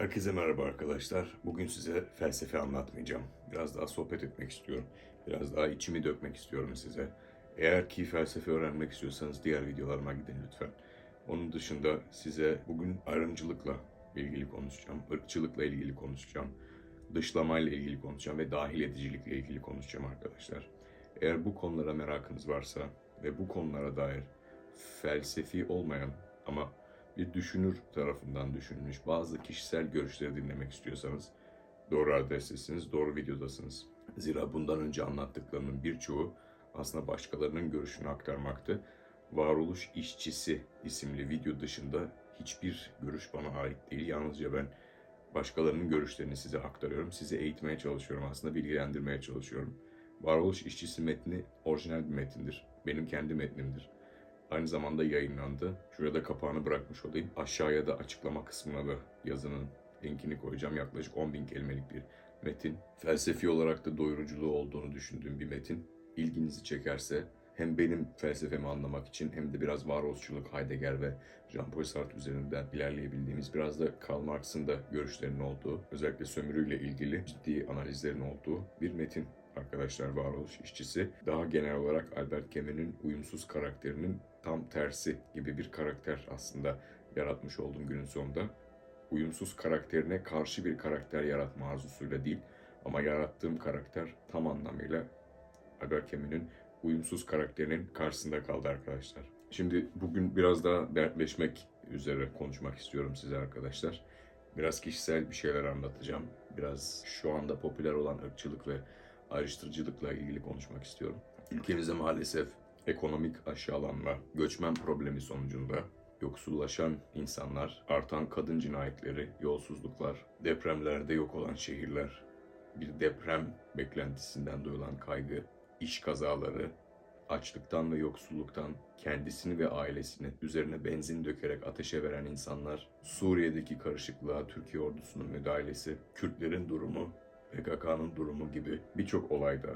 Herkese merhaba arkadaşlar. Bugün size felsefe anlatmayacağım. Biraz daha sohbet etmek istiyorum. Biraz daha içimi dökmek istiyorum size. Eğer ki felsefe öğrenmek istiyorsanız diğer videolarıma gidin lütfen. Onun dışında size bugün ayrımcılıkla ilgili konuşacağım. ırkçılıkla ilgili konuşacağım. Dışlamayla ilgili konuşacağım ve dahil edicilikle ilgili konuşacağım arkadaşlar. Eğer bu konulara merakınız varsa ve bu konulara dair felsefi olmayan ama bir düşünür tarafından düşünülmüş bazı kişisel görüşleri dinlemek istiyorsanız doğru adrestesiniz, doğru videodasınız. Zira bundan önce anlattıklarımın birçoğu aslında başkalarının görüşünü aktarmaktı. Varoluş İşçisi isimli video dışında hiçbir görüş bana ait değil. Yalnızca ben başkalarının görüşlerini size aktarıyorum. Sizi eğitmeye çalışıyorum aslında, bilgilendirmeye çalışıyorum. Varoluş İşçisi metni orijinal bir metindir. Benim kendi metnimdir aynı zamanda yayınlandı. Şuraya da kapağını bırakmış olayım. Aşağıya da açıklama kısmına da yazının linkini koyacağım. Yaklaşık 10 bin kelimelik bir metin. Felsefi olarak da doyuruculuğu olduğunu düşündüğüm bir metin. İlginizi çekerse hem benim felsefemi anlamak için hem de biraz varoluşçuluk Heidegger ve Jean-Paul Sartre üzerinden ilerleyebildiğimiz biraz da Karl Marx'ın da görüşlerinin olduğu, özellikle sömürüyle ilgili ciddi analizlerin olduğu bir metin arkadaşlar varoluş işçisi. Daha genel olarak Albert Camus'un uyumsuz karakterinin tam tersi gibi bir karakter aslında yaratmış olduğum günün sonunda. Uyumsuz karakterine karşı bir karakter yaratma arzusuyla değil ama yarattığım karakter tam anlamıyla Albert Camus'un uyumsuz karakterinin karşısında kaldı arkadaşlar. Şimdi bugün biraz daha dertleşmek üzere konuşmak istiyorum size arkadaşlar. Biraz kişisel bir şeyler anlatacağım. Biraz şu anda popüler olan ırkçılık ve ayrıştırıcılıkla ilgili konuşmak istiyorum. Ülkemizde maalesef ekonomik aşağılanma, göçmen problemi sonucunda yoksullaşan insanlar, artan kadın cinayetleri, yolsuzluklar, depremlerde yok olan şehirler, bir deprem beklentisinden duyulan kaygı, iş kazaları, açlıktan ve yoksulluktan kendisini ve ailesini üzerine benzin dökerek ateşe veren insanlar, Suriye'deki karışıklığa Türkiye ordusunun müdahalesi, Kürtlerin durumu, PKK'nın durumu gibi birçok olayda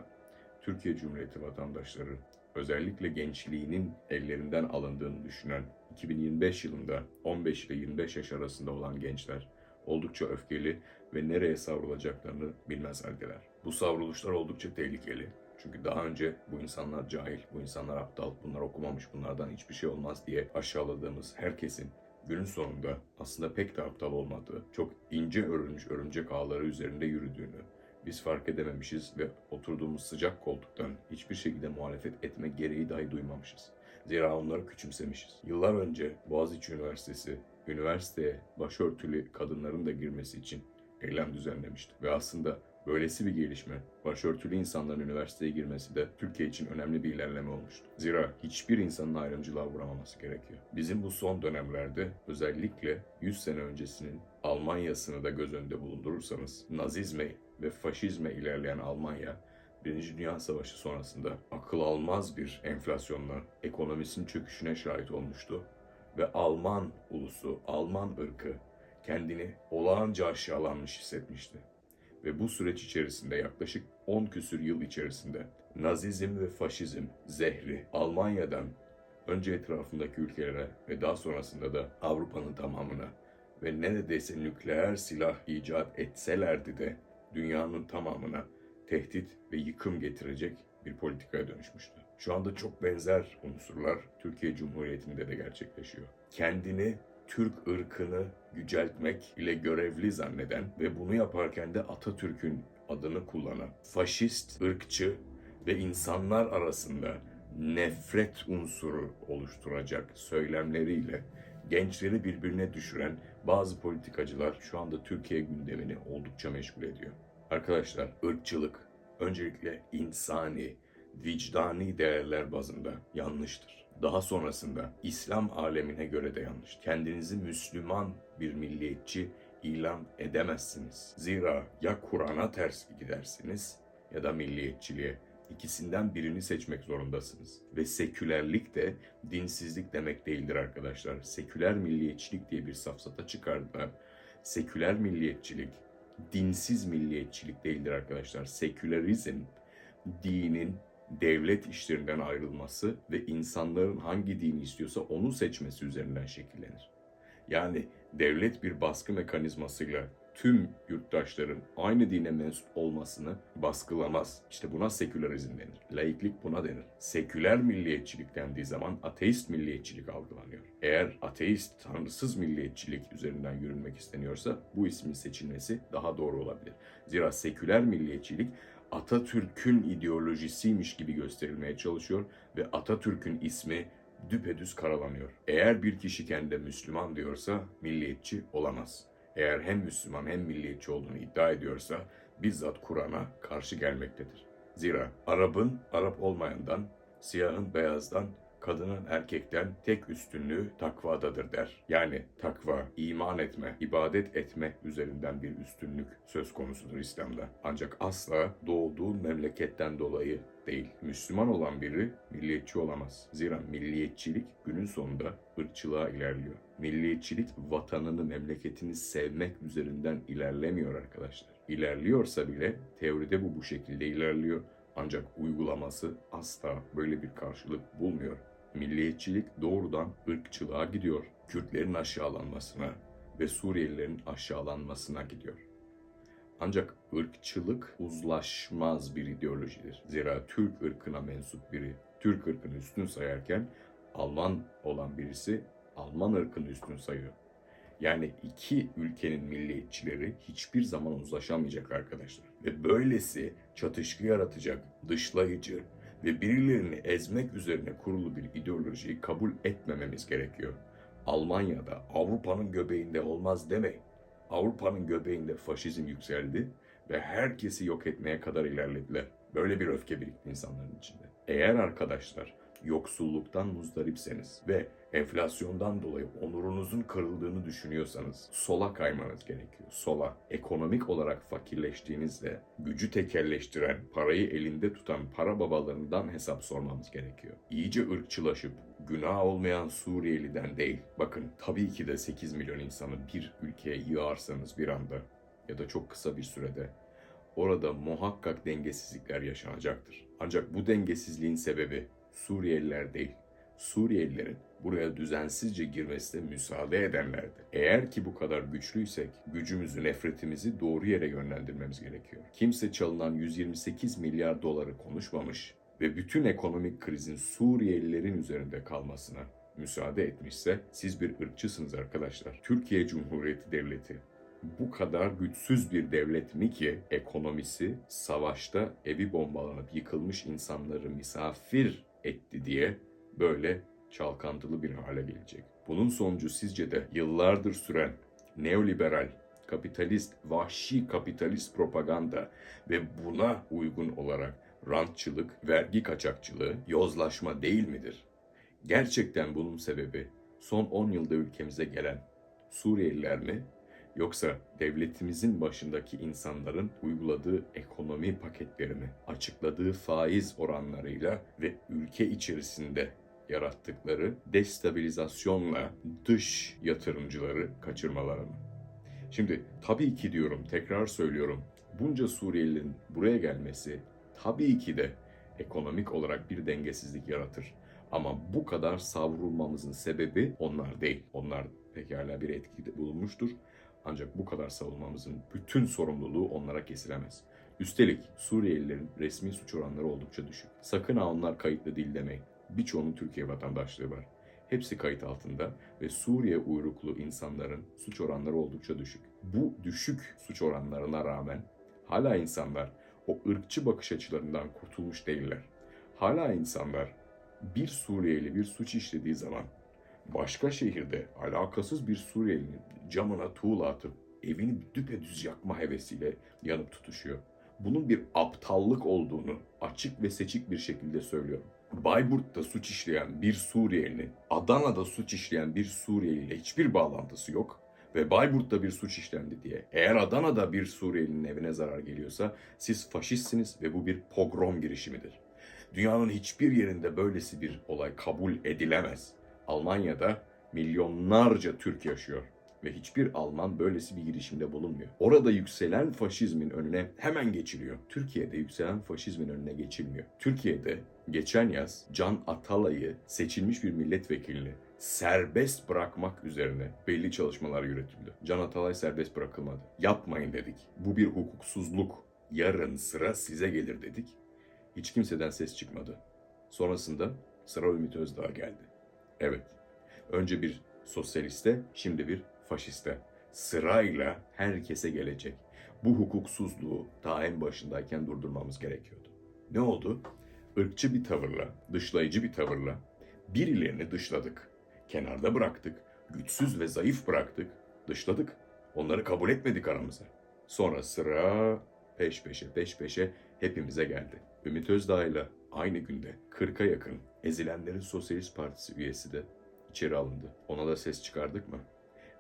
Türkiye Cumhuriyeti vatandaşları özellikle gençliğinin ellerinden alındığını düşünen 2025 yılında 15 ile 25 yaş arasında olan gençler oldukça öfkeli ve nereye savrulacaklarını bilmez haldeler. Bu savruluşlar oldukça tehlikeli. Çünkü daha önce bu insanlar cahil, bu insanlar aptal, bunlar okumamış, bunlardan hiçbir şey olmaz diye aşağıladığımız herkesin günün sonunda aslında pek de aptal olmadığı, çok ince örülmüş örümcek ağları üzerinde yürüdüğünü, biz fark edememişiz ve oturduğumuz sıcak koltuktan hiçbir şekilde muhalefet etme gereği dahi duymamışız. Zira onları küçümsemişiz. Yıllar önce Boğaziçi Üniversitesi, üniversiteye başörtülü kadınların da girmesi için eylem düzenlemişti. Ve aslında böylesi bir gelişme, başörtülü insanların üniversiteye girmesi de Türkiye için önemli bir ilerleme olmuştu. Zira hiçbir insanın ayrımcılığa uğramaması gerekiyor. Bizim bu son dönemlerde özellikle 100 sene öncesinin Almanya'sını da göz önünde bulundurursanız Nazizme ve faşizme ilerleyen Almanya Birinci Dünya Savaşı sonrasında akıl almaz bir enflasyonla ekonomisinin çöküşüne şahit olmuştu. Ve Alman ulusu, Alman ırkı kendini olağanca aşağılanmış hissetmişti. Ve bu süreç içerisinde yaklaşık 10 küsür yıl içerisinde Nazizm ve faşizm zehri Almanya'dan önce etrafındaki ülkelere ve daha sonrasında da Avrupa'nın tamamına ve neredeyse nükleer silah icat etselerdi de dünyanın tamamına tehdit ve yıkım getirecek bir politikaya dönüşmüştü. Şu anda çok benzer unsurlar Türkiye Cumhuriyeti'nde de gerçekleşiyor. Kendini Türk ırkını yüceltmek ile görevli zanneden ve bunu yaparken de Atatürk'ün adını kullanan faşist, ırkçı ve insanlar arasında nefret unsuru oluşturacak söylemleriyle gençleri birbirine düşüren bazı politikacılar şu anda Türkiye gündemini oldukça meşgul ediyor. Arkadaşlar ırkçılık öncelikle insani, vicdani değerler bazında yanlıştır. Daha sonrasında İslam alemine göre de yanlış. Kendinizi Müslüman bir milliyetçi ilan edemezsiniz. Zira ya Kur'an'a ters gidersiniz ya da milliyetçiliğe. İkisinden birini seçmek zorundasınız. Ve sekülerlik de dinsizlik demek değildir arkadaşlar. Seküler milliyetçilik diye bir safsata çıkardılar. Seküler milliyetçilik, dinsiz milliyetçilik değildir arkadaşlar. Sekülerizm, dinin devlet işlerinden ayrılması ve insanların hangi dini istiyorsa onu seçmesi üzerinden şekillenir. Yani devlet bir baskı mekanizmasıyla tüm yurttaşların aynı dine mensup olmasını baskılamaz. İşte buna sekülerizm denir. Laiklik buna denir. Seküler milliyetçilik dendiği zaman ateist milliyetçilik algılanıyor. Eğer ateist, tanrısız milliyetçilik üzerinden yürünmek isteniyorsa bu ismin seçilmesi daha doğru olabilir. Zira seküler milliyetçilik Atatürk'ün ideolojisiymiş gibi gösterilmeye çalışıyor ve Atatürk'ün ismi düpedüz karalanıyor. Eğer bir kişi kendine Müslüman diyorsa milliyetçi olamaz. Eğer hem Müslüman hem milliyetçi olduğunu iddia ediyorsa bizzat Kur'an'a karşı gelmektedir. Zira Arap'ın Arap olmayandan, siyahın beyazdan, kadının erkekten tek üstünlüğü takvadadır der. Yani takva, iman etme, ibadet etme üzerinden bir üstünlük söz konusudur İslam'da. Ancak asla doğduğu memleketten dolayı değil. Müslüman olan biri milliyetçi olamaz. Zira milliyetçilik günün sonunda ırkçılığa ilerliyor. Milliyetçilik vatanını, memleketini sevmek üzerinden ilerlemiyor arkadaşlar. İlerliyorsa bile teoride bu bu şekilde ilerliyor. Ancak uygulaması asla böyle bir karşılık bulmuyor. Milliyetçilik doğrudan ırkçılığa gidiyor. Kürtlerin aşağılanmasına ve Suriyelilerin aşağılanmasına gidiyor. Ancak ırkçılık uzlaşmaz bir ideolojidir. Zira Türk ırkına mensup biri Türk ırkını üstün sayarken Alman olan birisi Alman ırkını üstün sayıyor. Yani iki ülkenin milliyetçileri hiçbir zaman uzlaşamayacak arkadaşlar. Ve böylesi çatışkı yaratacak, dışlayıcı ve birilerini ezmek üzerine kurulu bir ideolojiyi kabul etmememiz gerekiyor. Almanya'da Avrupa'nın göbeğinde olmaz demeyin. Avrupa'nın göbeğinde faşizm yükseldi ve herkesi yok etmeye kadar ilerlediler. Böyle bir öfke birikti insanların içinde. Eğer arkadaşlar yoksulluktan muzdaripseniz ve enflasyondan dolayı onurunuzun kırıldığını düşünüyorsanız sola kaymanız gerekiyor. Sola. Ekonomik olarak fakirleştiğinizde gücü tekelleştiren, parayı elinde tutan para babalarından hesap sormamız gerekiyor. İyice ırkçılaşıp günah olmayan Suriyeliden değil. Bakın tabii ki de 8 milyon insanı bir ülkeye yığarsanız bir anda ya da çok kısa bir sürede orada muhakkak dengesizlikler yaşanacaktır. Ancak bu dengesizliğin sebebi Suriyeliler değil. Suriyelilerin buraya düzensizce girmesine müsaade edenlerdi. Eğer ki bu kadar güçlüysek gücümüzü, nefretimizi doğru yere yönlendirmemiz gerekiyor. Kimse çalınan 128 milyar doları konuşmamış ve bütün ekonomik krizin Suriyelilerin üzerinde kalmasına müsaade etmişse siz bir ırkçısınız arkadaşlar. Türkiye Cumhuriyeti Devleti bu kadar güçsüz bir devlet mi ki ekonomisi savaşta evi bombalanıp yıkılmış insanları misafir etti diye böyle çalkantılı bir hale gelecek. Bunun sonucu sizce de yıllardır süren neoliberal, kapitalist, vahşi kapitalist propaganda ve buna uygun olarak rantçılık, vergi kaçakçılığı, yozlaşma değil midir? Gerçekten bunun sebebi son 10 yılda ülkemize gelen Suriyeliler mi Yoksa devletimizin başındaki insanların uyguladığı ekonomi paketlerini, açıkladığı faiz oranlarıyla ve ülke içerisinde yarattıkları destabilizasyonla dış yatırımcıları kaçırmaları mı? Şimdi tabii ki diyorum, tekrar söylüyorum. Bunca Suriyelilerin buraya gelmesi tabii ki de ekonomik olarak bir dengesizlik yaratır. Ama bu kadar savrulmamızın sebebi onlar değil. Onlar pekala bir etkide bulunmuştur. Ancak bu kadar savunmamızın bütün sorumluluğu onlara kesilemez. Üstelik Suriyelilerin resmi suç oranları oldukça düşük. Sakın ha onlar kayıtlı değil demeyin. Birçoğunun Türkiye vatandaşlığı var. Hepsi kayıt altında ve Suriye uyruklu insanların suç oranları oldukça düşük. Bu düşük suç oranlarına rağmen hala insanlar o ırkçı bakış açılarından kurtulmuş değiller. Hala insanlar bir Suriyeli bir suç işlediği zaman başka şehirde alakasız bir Suriyelinin camına tuğla atıp evini düpedüz yakma hevesiyle yanıp tutuşuyor. Bunun bir aptallık olduğunu açık ve seçik bir şekilde söylüyorum. Bayburt'ta suç işleyen bir Suriyelinin Adana'da suç işleyen bir Suriyeli ile hiçbir bağlantısı yok ve Bayburt'ta bir suç işlendi diye. Eğer Adana'da bir Suriyelinin evine zarar geliyorsa siz faşistsiniz ve bu bir pogrom girişimidir. Dünyanın hiçbir yerinde böylesi bir olay kabul edilemez. Almanya'da milyonlarca Türk yaşıyor ve hiçbir Alman böylesi bir girişimde bulunmuyor. Orada yükselen faşizmin önüne hemen geçiliyor. Türkiye'de yükselen faşizmin önüne geçilmiyor. Türkiye'de geçen yaz Can Atalay'ı seçilmiş bir milletvekilini serbest bırakmak üzerine belli çalışmalar yürütüldü. Can Atalay serbest bırakılmadı. Yapmayın dedik. Bu bir hukuksuzluk. Yarın sıra size gelir dedik. Hiç kimseden ses çıkmadı. Sonrasında sıra Ümit Özdağ geldi. Evet. Önce bir sosyaliste, şimdi bir faşiste. Sırayla herkese gelecek. Bu hukuksuzluğu daha en başındayken durdurmamız gerekiyordu. Ne oldu? Irkçı bir tavırla, dışlayıcı bir tavırla birilerini dışladık. Kenarda bıraktık. Güçsüz ve zayıf bıraktık. Dışladık. Onları kabul etmedik aramıza. Sonra sıra peş peşe peş peşe hepimize geldi. Ümit Özdağ ile aynı günde 40'a yakın ezilenlerin Sosyalist Partisi üyesi de içeri alındı. Ona da ses çıkardık mı?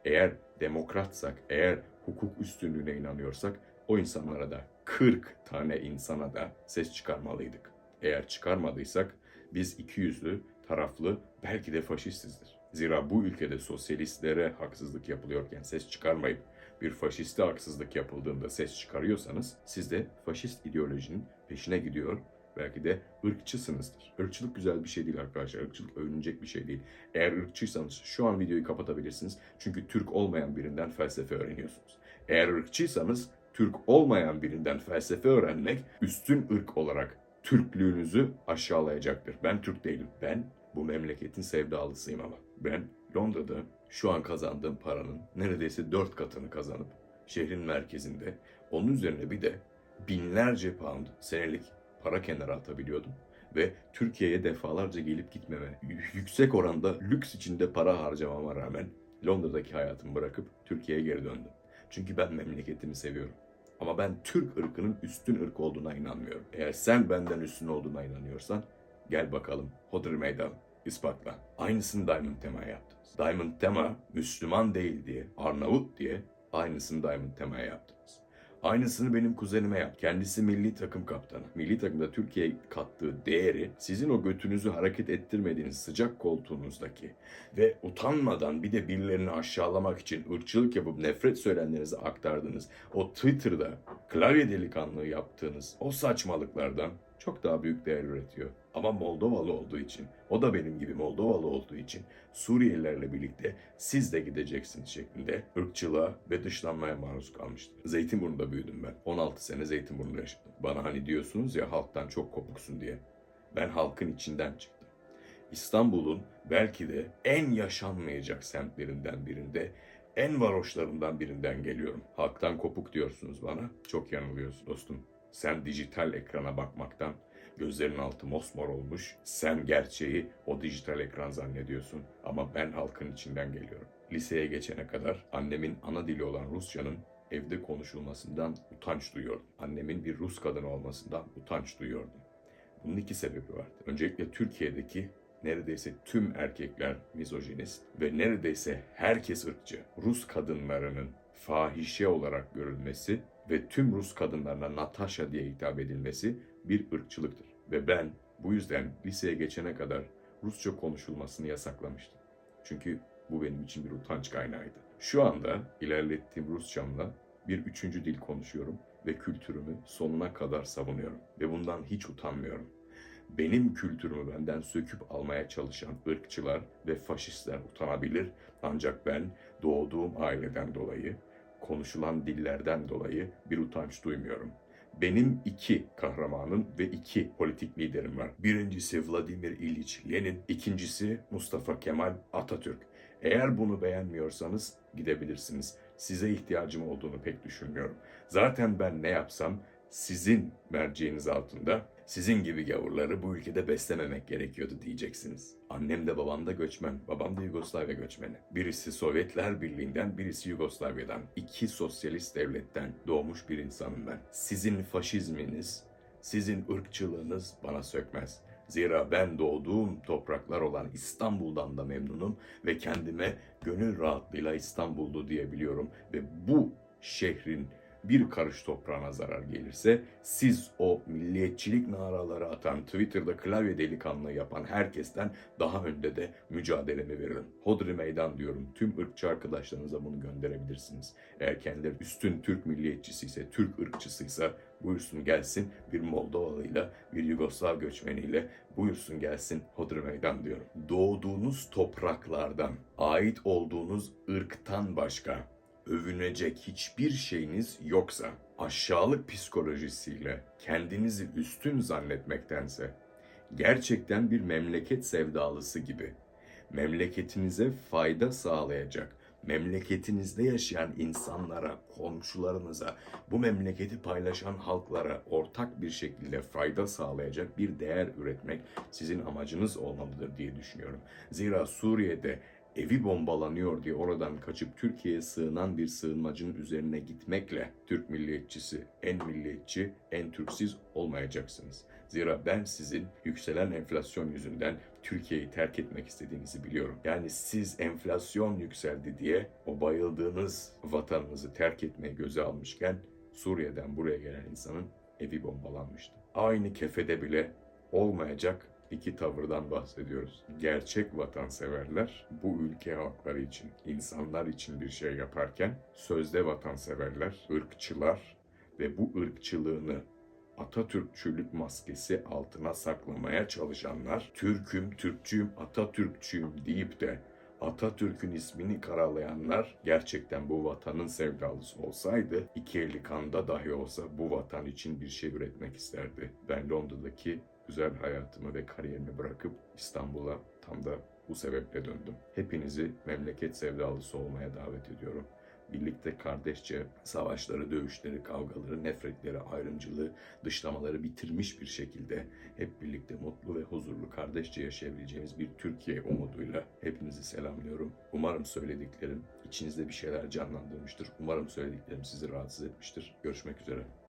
Eğer demokratsak, eğer hukuk üstünlüğüne inanıyorsak o insanlara da 40 tane insana da ses çıkarmalıydık. Eğer çıkarmadıysak biz iki yüzlü, taraflı, belki de faşistizdir. Zira bu ülkede sosyalistlere haksızlık yapılıyorken ses çıkarmayıp bir faşiste haksızlık yapıldığında ses çıkarıyorsanız siz de faşist ideolojinin peşine gidiyor belki de ırkçısınızdır. Irkçılık güzel bir şey değil arkadaşlar. Irkçılık övünecek bir şey değil. Eğer ırkçıysanız şu an videoyu kapatabilirsiniz. Çünkü Türk olmayan birinden felsefe öğreniyorsunuz. Eğer ırkçıysanız Türk olmayan birinden felsefe öğrenmek üstün ırk olarak Türklüğünüzü aşağılayacaktır. Ben Türk değilim. Ben bu memleketin sevdalısıyım ama. Ben Londra'da şu an kazandığım paranın neredeyse dört katını kazanıp şehrin merkezinde onun üzerine bir de binlerce pound senelik para kenara atabiliyordum. Ve Türkiye'ye defalarca gelip gitmeme, yüksek oranda lüks içinde para harcamama rağmen Londra'daki hayatımı bırakıp Türkiye'ye geri döndüm. Çünkü ben memleketimi seviyorum. Ama ben Türk ırkının üstün ırk olduğuna inanmıyorum. Eğer sen benden üstün olduğuna inanıyorsan gel bakalım Hodri Meydan ispatla. Aynısını Diamond Tema'ya yaptınız. Diamond Tema Müslüman değil diye, Arnavut diye aynısını Diamond Tema'ya yaptınız. Aynısını benim kuzenime yap. Kendisi milli takım kaptanı. Milli takımda Türkiye'ye kattığı değeri sizin o götünüzü hareket ettirmediğiniz sıcak koltuğunuzdaki ve utanmadan bir de birilerini aşağılamak için ırkçılık yapıp nefret söylemlerinizi aktardığınız o Twitter'da klavye delikanlığı yaptığınız o saçmalıklardan çok daha büyük değer üretiyor. Ama Moldovalı olduğu için, o da benim gibi Moldovalı olduğu için Suriyelilerle birlikte siz de gideceksiniz şeklinde ırkçılığa ve dışlanmaya maruz kalmıştır. Zeytinburnu'da büyüdüm ben. 16 sene Zeytinburnu'da yaşadım. Bana hani diyorsunuz ya halktan çok kopuksun diye. Ben halkın içinden çıktım. İstanbul'un belki de en yaşanmayacak semtlerinden birinde, en varoşlarından birinden geliyorum. Halktan kopuk diyorsunuz bana. Çok yanılıyorsun dostum. Sen dijital ekrana bakmaktan gözlerin altı mosmor olmuş. Sen gerçeği o dijital ekran zannediyorsun. Ama ben halkın içinden geliyorum. Liseye geçene kadar annemin ana dili olan Rusçanın evde konuşulmasından utanç duyuyordum. Annemin bir Rus kadını olmasından utanç duyuyordum. Bunun iki sebebi vardı. Öncelikle Türkiye'deki neredeyse tüm erkekler mizojinist ve neredeyse herkes ırkçı. Rus kadınlarının fahişe olarak görülmesi ve tüm Rus kadınlarına Natasha diye hitap edilmesi bir ırkçılıktır. Ve ben bu yüzden liseye geçene kadar Rusça konuşulmasını yasaklamıştım. Çünkü bu benim için bir utanç kaynağıydı. Şu anda ilerlettiğim Rusçamla bir üçüncü dil konuşuyorum ve kültürümü sonuna kadar savunuyorum. Ve bundan hiç utanmıyorum. Benim kültürümü benden söküp almaya çalışan ırkçılar ve faşistler utanabilir. Ancak ben doğduğum aileden dolayı, konuşulan dillerden dolayı bir utanç duymuyorum. Benim iki kahramanım ve iki politik liderim var. Birincisi Vladimir İliç Lenin, ikincisi Mustafa Kemal Atatürk. Eğer bunu beğenmiyorsanız gidebilirsiniz. Size ihtiyacım olduğunu pek düşünmüyorum. Zaten ben ne yapsam sizin merceğiniz altında sizin gibi gavurları bu ülkede beslememek gerekiyordu diyeceksiniz. Annem de babam da göçmen, babam da Yugoslavya göçmeni. Birisi Sovyetler Birliği'nden, birisi Yugoslavya'dan. İki sosyalist devletten doğmuş bir insanım ben. Sizin faşizminiz, sizin ırkçılığınız bana sökmez. Zira ben doğduğum topraklar olan İstanbul'dan da memnunum ve kendime gönül rahatlığıyla İstanbullu diyebiliyorum ve bu şehrin bir karış toprağına zarar gelirse siz o milliyetçilik naraları atan, Twitter'da klavye delikanlığı yapan herkesten daha önde de mücadelemi veririm. Hodri meydan diyorum. Tüm ırkçı arkadaşlarınıza bunu gönderebilirsiniz. Eğer kendileri üstün Türk milliyetçisi ise, Türk ırkçısıysa buyursun gelsin bir Moldovalıyla, bir Yugoslav göçmeniyle buyursun gelsin Hodri meydan diyorum. Doğduğunuz topraklardan, ait olduğunuz ırktan başka övünecek hiçbir şeyiniz yoksa aşağılık psikolojisiyle kendinizi üstün zannetmektense gerçekten bir memleket sevdalısı gibi memleketinize fayda sağlayacak, memleketinizde yaşayan insanlara, komşularınıza, bu memleketi paylaşan halklara ortak bir şekilde fayda sağlayacak bir değer üretmek sizin amacınız olmalıdır diye düşünüyorum. Zira Suriye'de evi bombalanıyor diye oradan kaçıp Türkiye'ye sığınan bir sığınmacının üzerine gitmekle Türk milliyetçisi, en milliyetçi, en Türksiz olmayacaksınız. Zira ben sizin yükselen enflasyon yüzünden Türkiye'yi terk etmek istediğinizi biliyorum. Yani siz enflasyon yükseldi diye o bayıldığınız vatanınızı terk etmeyi göze almışken Suriye'den buraya gelen insanın evi bombalanmıştı. Aynı kefede bile olmayacak iki tavırdan bahsediyoruz. Gerçek vatanseverler bu ülke halkları için, insanlar için bir şey yaparken sözde vatanseverler, ırkçılar ve bu ırkçılığını Atatürkçülük maskesi altına saklamaya çalışanlar, Türk'üm, Türkçüyüm, Atatürkçüyüm deyip de Atatürk'ün ismini karalayanlar gerçekten bu vatanın sevdalısı olsaydı iki eli kanda dahi olsa bu vatan için bir şey üretmek isterdi. Ben Londra'daki güzel hayatımı ve kariyerimi bırakıp İstanbul'a tam da bu sebeple döndüm. Hepinizi memleket sevdalısı olmaya davet ediyorum. Birlikte kardeşçe savaşları, dövüşleri, kavgaları, nefretleri, ayrımcılığı, dışlamaları bitirmiş bir şekilde hep birlikte mutlu ve huzurlu kardeşçe yaşayabileceğimiz bir Türkiye umuduyla hepinizi selamlıyorum. Umarım söylediklerim içinizde bir şeyler canlandırmıştır. Umarım söylediklerim sizi rahatsız etmiştir. Görüşmek üzere.